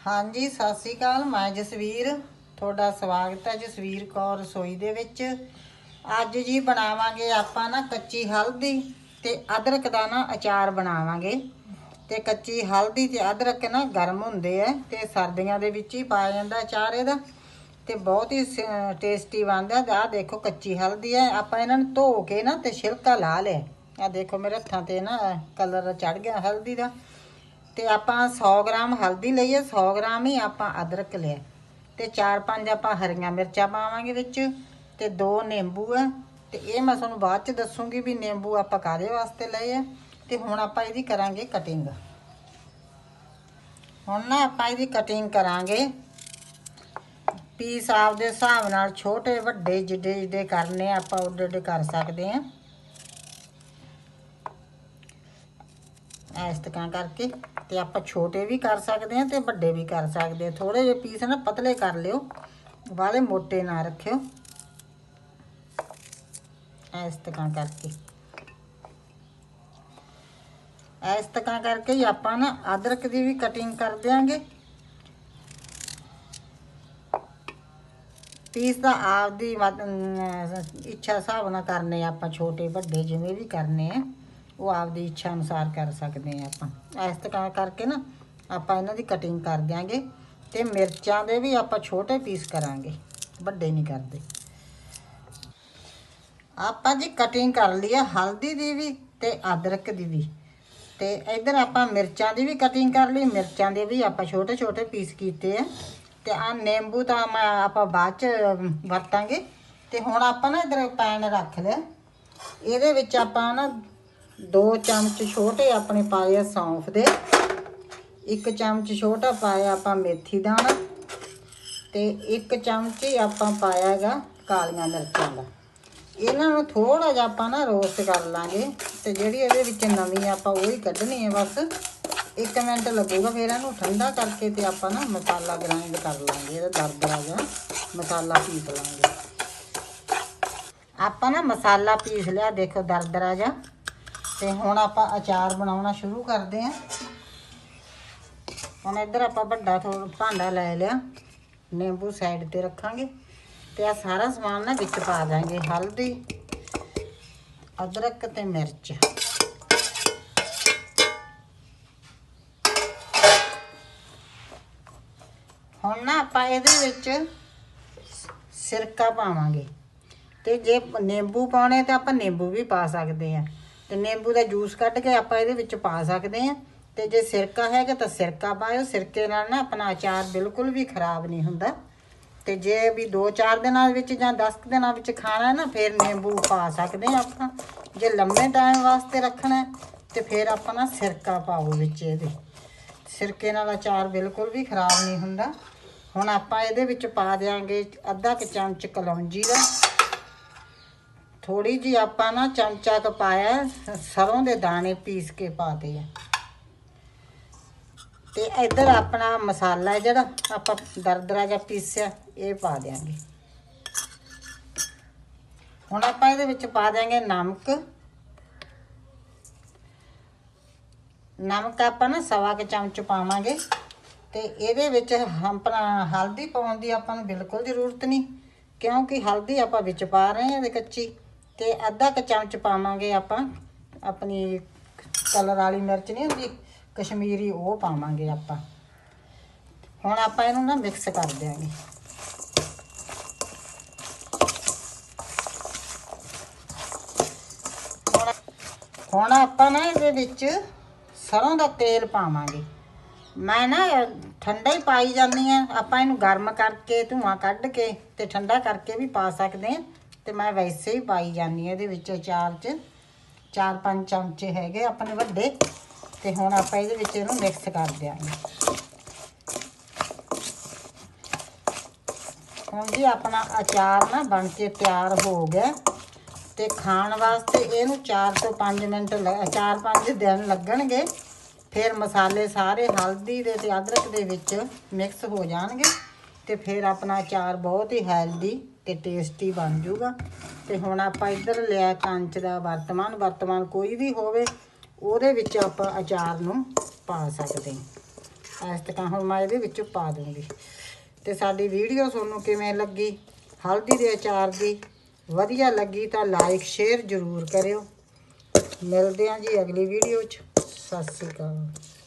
ਹਾਂਜੀ, ਸਤਿ ਸ੍ਰੀ ਅਕਾਲ। ਮੈਂ ਜਸਵੀਰ। ਤੁਹਾਡਾ ਸਵਾਗਤ ਹੈ ਜਸਵੀਰ ਕੌਰ ਰਸੋਈ ਦੇ ਵਿੱਚ। ਅੱਜ ਜੀ ਬਣਾਵਾਂਗੇ ਆਪਾਂ ਨਾ ਕੱਚੀ ਹਲਦੀ ਤੇ ਅਦਰਕ ਦਾ ਨਾ ਅਚਾਰ ਬਣਾਵਾਂਗੇ। ਤੇ ਕੱਚੀ ਹਲਦੀ ਤੇ ਅਦਰਕ ਨਾ ਗਰਮ ਹੁੰਦੇ ਆ ਤੇ ਸਰਦੀਆਂ ਦੇ ਵਿੱਚ ਹੀ ਪਾਇਆ ਜਾਂਦਾ ਅਚਾਰ ਇਹਦਾ। ਤੇ ਬਹੁਤ ਹੀ ਟੇਸਟੀ ਬਣਦਾ ਤੇ ਆਹ ਦੇਖੋ ਕੱਚੀ ਹਲਦੀ ਹੈ। ਆਪਾਂ ਇਹਨਾਂ ਨੂੰ ਧੋ ਕੇ ਨਾ ਤੇ ਛਿਲਕਾ ਲਾ ਲਿਆ। ਆ ਦੇਖੋ ਮੇਰੇ ਹੱਥਾਂ ਤੇ ਨਾ ਕਲਰ ਚੜ ਗਿਆ ਹਲਦੀ ਦਾ। ਤੇ ਆਪਾਂ 100 ਗ੍ਰਾਮ ਹਲਦੀ ਲਈਏ 100 ਗ੍ਰਾਮ ਹੀ ਆਪਾਂ ਅਦਰਕ ਲਿਆ। ਤੇ 4-5 ਆਪਾਂ ਹਰੀਆਂ ਮਿਰਚਾਂ ਪਾਵਾਂਗੇ ਵਿੱਚ, ਤੇ ਦੋ ਨਿੰਬੂ ਹੈ ਤੇ ਇਹ ਮੈਂ ਤੁਹਾਨੂੰ ਬਾਅਦ ਚ ਦੱਸੂਗੀ ਵੀ ਨਿੰਬੂ ਆਪਾਂ ਕਾਦੇ ਵਾਸਤੇ ਲਏ ਆ। ਤੇ ਹੁਣ ਆਪਾਂ ਇਹਦੀ ਕਰਾਂਗੇ ਕਟਿੰਗ ਹੁਣ ਨਾ ਆਪਾਂ ਇਹਦੀ ਕਟਿੰਗ ਕਰਾਂਗੇ। ਪੀਸ ਆਪਦੇ ਹਿਸਾਬ ਨਾਲ ਛੋਟੇ ਵੱਡੇ ਜਿੱਡੇ ਜਿੱਡੇ ਕਰਨੇ ਆਪਾਂ, ਉੱਡੇ ਉੱਡੇ ਕਰ ਸਕਦੇ ਆ। ਇਸ ਤਰ੍ਹਾਂ ਕਰਕੇ ਤੇ ਆਪਾਂ ਛੋਟੇ ਵੀ ਕਰ ਸਕਦੇ ਆ ਤੇ ਵੱਡੇ ਵੀ ਕਰ ਸਕਦੇ ਆ ਥੋੜੇ ਜਿਹੇ ਪੀਸ ਨਾ ਪਤਲੇ ਕਰ ਲਿਓ, ਵਾਲੇ ਮੋਟੇ ਨਾ ਰੱਖਿਓ। ਇਸ ਤਰ੍ਹਾਂ ਕਰਕੇ। ਇਸ ਤਰ੍ਹਾਂ ਕਰਕੇ ਹੀ ਆਪਾਂ ਨਾ ਅਦਰਕ ਦੀ ਵੀ ਕਟਿੰਗ ਕਰ ਦਿਆਂਗੇ। ਪੀਸ ਦਾ ਆਪਦੀ ਮਤ- ਇੱਛਾ ਹਿਸਾਬ ਨਾਲ ਕਰਨੇ ਆਪਾਂ ਛੋਟੇ ਵੱਡੇ ਜਿਵੇਂ ਵੀ ਕਰਨੇ ਆ। ਉਹ ਆਪਦੀ ਇੱਛਾ ਅਨੁਸਾਰ ਕਰ ਸਕਦੇ ਆ ਆਪਾਂ। ਇਸ ਤਰ੍ਹਾਂ ਕਰਕੇ ਨਾ ਆਪਾਂ ਇਹਨਾਂ ਦੀ ਕਟਿੰਗ ਕਰ ਦਿਆਂਗੇ ਤੇ ਮਿਰਚਾਂ ਦੇ ਵੀ ਆਪਾਂ ਛੋਟੇ ਪੀਸ ਕਰਾਂਗੇ, ਵੱਡੇ ਨਹੀਂ ਕਰਦੇ। ਆਪਾਂ ਜੀ ਕਟਿੰਗ ਕਰ ਲਈ ਆ, ਹਲਦੀ ਦੀ ਵੀ ਤੇ ਅਦਰਕ ਦੀ ਵੀ। ਤੇ ਇਧਰ ਆਪਾਂ ਮਿਰਚਾਂ ਦੀ ਵੀ ਕਟਿੰਗ ਕਰ ਲਈ, ਮਿਰਚਾਂ ਦੇ ਵੀ ਆਪਾਂ ਛੋਟੇ ਛੋਟੇ ਪੀਸ ਕੀਤੇ ਆ। ਤੇ ਆ ਨਿੰਬੂ ਤਾਂ ਮੈਂ ਆਪਾਂ ਬਾਅਦ ਚ ਵਰਤਾਂਗੇ। ਤੇ ਹੁਣ ਆਪਾਂ ਨਾ ਇਧਰ ਪੈਨ ਰੱਖ ਲਿਆ। ਇਹਦੇ ਵਿੱਚ ਆਪਾਂ ਨਾ ਦੋ ਚਮਚ ਛੋਟੇ ਆਪਣੇ ਪਾਏ ਆ ਸੌਂਫ ਦੇ। ਇੱਕ ਚਮਚ ਛੋਟਾ ਪਾਇਆ ਆਪਾਂ ਮੇਥੀ ਦਾਣਾ ਤੇ ਇੱਕ ਚਮਚ ਹੀ ਆਪਾਂ ਪਾਇਆ ਹੈਗਾ ਕਾਲੀਆਂ ਮਿਰਚਾਂ ਦਾ। ਇਹਨਾਂ ਨੂੰ ਥੋੜਾ ਜਿਹਾ ਆਪਾਂ ਨਾ ਰੋਸਟ ਕਰ ਲਾਂਗੇ ਤੇ ਜਿਹੜੀ ਇਹਦੇ ਵਿੱਚ ਨਵੀਂ ਆਪਾਂ ਉਹ ਹੀ ਕੱਢਣੀ ਹੈ ਬਸ। 1 ਮਿੰਟ ਲੱਗੂਗਾ ਫਿਰ ਇਹਨੂੰ ਠੰਡਾ ਕਰਕੇ ਤੇ ਆਪਾਂ ਨਾ ਮਸਾਲਾ ਗ੍ਰਾਈਂਡ ਕਰ ਲਾਂਗੇ, ਇਹਦਾ ਦਰਦਰਾ ਜਿਹਾ ਮਸਾਲਾ ਪੀਸ ਲਾਂਗੇ। ਆਪਾਂ ਨਾ ਮਸਾਲਾ ਪੀਸ ਲਿਆ, ਦੇਖੋ ਦਰਦਰਾ ਜਿਹਾ ਤੇ ਹੁਣ ਆਪਾਂ ਅਚਾਰ ਬਣਾਉਣਾ ਸ਼ੁਰੂ ਕਰਦੇ ਹਾਂ। ਹੁਣ ਇੱਧਰ ਆਪਾਂ ਵੱਡਾ ਥੋੜਾ ਭਾਂਡਾ ਲੈ ਲਿਆ। ਨਿੰਬੂ ਸਾਈਡ ਤੇ ਰੱਖਾਂਗੇ ਤੇ ਆ ਸਾਰਾ ਸਮਾਨ ਨਾ ਵਿੱਚ ਪਾ ਦਾਂਗੇ, ਹਲਦੀ, ਅਦਰਕ ਤੇ ਮਿਰਚ। ਹੁਣ ਨਾ ਆਪਾਂ ਇਹਦੇ ਵਿੱਚ ਸਿਰਕਾ ਪਾਵਾਂਗੇ। ਤੇ ਜੇ ਨਿੰਬੂ ਪਾਉਣੇ ਤਾਂ ਆਪਾਂ ਨਿੰਬੂ ਵੀ ਪਾ ਸਕਦੇ ਆ ਤੇ ਨਿੰਬੂ ਦਾ ਜੂਸ ਕੱਢ ਕੇ ਆਪਾਂ ਇਹਦੇ ਵਿੱਚ ਪਾ ਸਕਦੇ ਆ ਤੇ ਜੇ ਸਿਰਕਾ ਹੈਗਾ ਤਾਂ ਸਿਰਕਾ ਪਾਇਓ। ਸਿਰਕੇ ਨਾਲ ਨਾ ਆਪਣਾ ਅਚਾਰ ਬਿਲਕੁਲ ਵੀ ਖਰਾਬ ਨਹੀਂ ਹੁੰਦਾ। ਤੇ ਜੇ ਵੀ 2-4 ਦਿਨਾਂ ਵਿੱਚ ਜਾਂ 10 ਦਿਨਾਂ ਵਿੱਚ ਖਾਣਾ ਹੈ ਨਾ ਫਿਰ ਨਿੰਬੂ ਪਾ ਸਕਦੇ ਆ ਆਪਾਂ। ਜੇ ਲੰਮੇ ਟਾਈਮ ਵਾਸਤੇ ਰੱਖਣਾ ਹੈ, ਤੇ ਫਿਰ ਆਪਾਂ ਨਾ ਸਿਰਕਾ ਪਾਓ ਵਿੱਚ ਇਹਦੇ। ਸਿਰਕੇ ਨਾਲ ਅਚਾਰ ਬਿਲਕੁਲ ਵੀ ਖਰਾਬ ਨਹੀਂ ਹੁੰਦਾ। ਹੁਣ ਆਪਾਂ ਇਹਦੇ ਵਿੱਚ ਪਾ ਦਿਆਂਗੇ ਅੱਧਾ ਕੁ ਚਮਚ ਕਲੌਂਜੀ ਦਾ। ਥੋੜੀ ਜੀ ਆਪਾਂ ਨਾ ਚਮਚਾ ਕ ਪਾਇਆ ਸਰੋਂ ਦੇ ਦਾਣੇ ਪੀਸ ਕੇ ਪਾਤੇ ਆ। ਤੇ ਇੱਧਰ ਆਪਣਾ ਮਸਾਲਾ ਜਿਹੜਾ, ਆਪਾਂ ਦਰਦਰਾ ਜਿਹਾ ਪੀਸਿਆ, ਇਹ ਪਾ ਦਿਆਂਗੇ। ਹੁਣ ਆਪਾਂ ਇਹਦੇ ਵਿੱਚ ਪਾ ਦਿਆਂਗੇ ਨਮਕ। ਨਮਕ ਆਪਾਂ ਨਾ ਸਵਾ ਕੁ ਚਮਚ ਪਾਵਾਂਗੇ। ਤੇ ਇਹਦੇ ਵਿੱਚ ਆਪਣਾ ਹਲਦੀ ਪਾਉਣ ਦੀ ਆਪਾਂ ਨੂੰ ਬਿਲਕੁਲ ਜ਼ਰੂਰਤ ਨਹੀਂ, ਕਿਉਂਕਿ ਹਲਦੀ ਆਪਾਂ ਵਿੱਚ ਪਾ ਰਹੇ ਹਾਂ ਤੇ ਕੱਚੀ। ਤੇ ਅੱਧਾ ਕੁ ਚਮਚ ਪਾਵਾਂਗੇ ਆਪਾਂ, ਆਪਣੀ ਕਲਰ ਵਾਲੀ ਮਿਰਚ ਨਹੀਂ ਹੁੰਦੀ, ਕਸ਼ਮੀਰੀ ਉਹ ਪਾਵਾਂਗੇ ਆਪਾਂ। ਹੁਣ ਆਪਾਂ ਇਹਨੂੰ ਨਾ ਮਿਕਸ ਕਰ ਦਿਆਂਗੇ। ਹੁਣ ਹੁਣ ਆਪਾਂ ਨਾ ਇਹਦੇ ਵਿੱਚ ਸਰੋਂ ਦਾ ਤੇਲ ਪਾਵਾਂਗੇ। ਮੈਂ ਨਾ ਠੰਡਾ ਹੀ ਪਾਈ ਜਾਂਦੀ ਆ ਆਪਾਂ ਇਹਨੂੰ ਗਰਮ ਕਰਕੇ ਧੂਆਂ ਕੱਢ ਕੇ ਤੇ ਠੰਡਾ ਕਰਕੇ ਵੀ ਪਾ ਸਕਦੇ ਆ ਤੇ ਮੈਂ ਵੈਸੇ ਹੀ ਪਾਈ ਜਾਂਦੀ ਆ ਇਹਦੇ ਵਿੱਚ ਅਚਾਰ 'ਚ। ਚਾਰ ਪੰਜ ਚਮਚੇ ਹੈਗੇ ਆਪਣੇ ਵੱਡੇ। ਤੇ ਹੁਣ ਆਪਾਂ ਇਹਦੇ ਵਿੱਚ ਇਹਨੂੰ ਮਿਕਸ ਕਰ ਦਿਆਂਗੇ। ਹੁਣ ਜੀ ਆਪਣਾ ਅਚਾਰ ਨਾ ਬਣ ਕੇ ਤਿਆਰ ਹੋ ਗਿਆ। ਤੇ ਖਾਣ ਵਾਸਤੇ ਇਹਨੂੰ 4 ਤੋਂ 5 ਮਿੰਟ 4-5 ਦਿਨ ਲੱਗਣਗੇ। ਫਿਰ ਮਸਾਲੇ ਸਾਰੇ ਹਲਦੀ ਦੇ ਤੇ ਅਦਰਕ ਦੇ ਵਿੱਚ ਮਿਕਸ ਹੋ ਜਾਣਗੇ। ਤੇ ਫਿਰ ਆਪਣਾ ਅਚਾਰ ਬਹੁਤ ਹੀ ਹੈਲਦੀ ਤੇ ਟੇਸਟੀ ਬਣ ਜਾਊਗਾ ਤੇ ਹੁਣ ਆਪਾਂ ਇੱਧਰ ਲਿਆ ਕੰਚ ਦਾ ਵਰਤਮਾਨ। ਵਰਤਮਾਨ ਕੋਈ ਵੀ ਹੋਵੇ, ਉਹਦੇ ਵਿੱਚ ਆਪਾਂ ਅਚਾਰ ਨੂੰ ਪਾ ਸਕਦੇ ਹਾਂ। ਇਸ ਤਰ੍ਹਾਂ ਹੁਣ ਮੈਂ ਇਹਦੇ ਵਿੱਚ ਪਾ ਦੂੰਗੀ। ਤੇ ਸਾਡੀ ਵੀਡੀਓ ਤੁਹਾਨੂੰ ਕਿਵੇਂ ਲੱਗੀ, ਹਲਦੀ ਦੇ ਅਚਾਰ ਦੀ ਵਧੀਆ ਲੱਗੀ ਤਾਂ ਲਾਈਕ ਸ਼ੇਅਰ ਜ਼ਰੂਰ ਕਰਿਓ। ਮਿਲਦੇ ਹਾਂ ਜੀ ਅਗਲੀ ਵੀਡੀਓ 'ਚ। ਸਤਿ ਸ਼੍ਰੀ ਅਕਾਲ।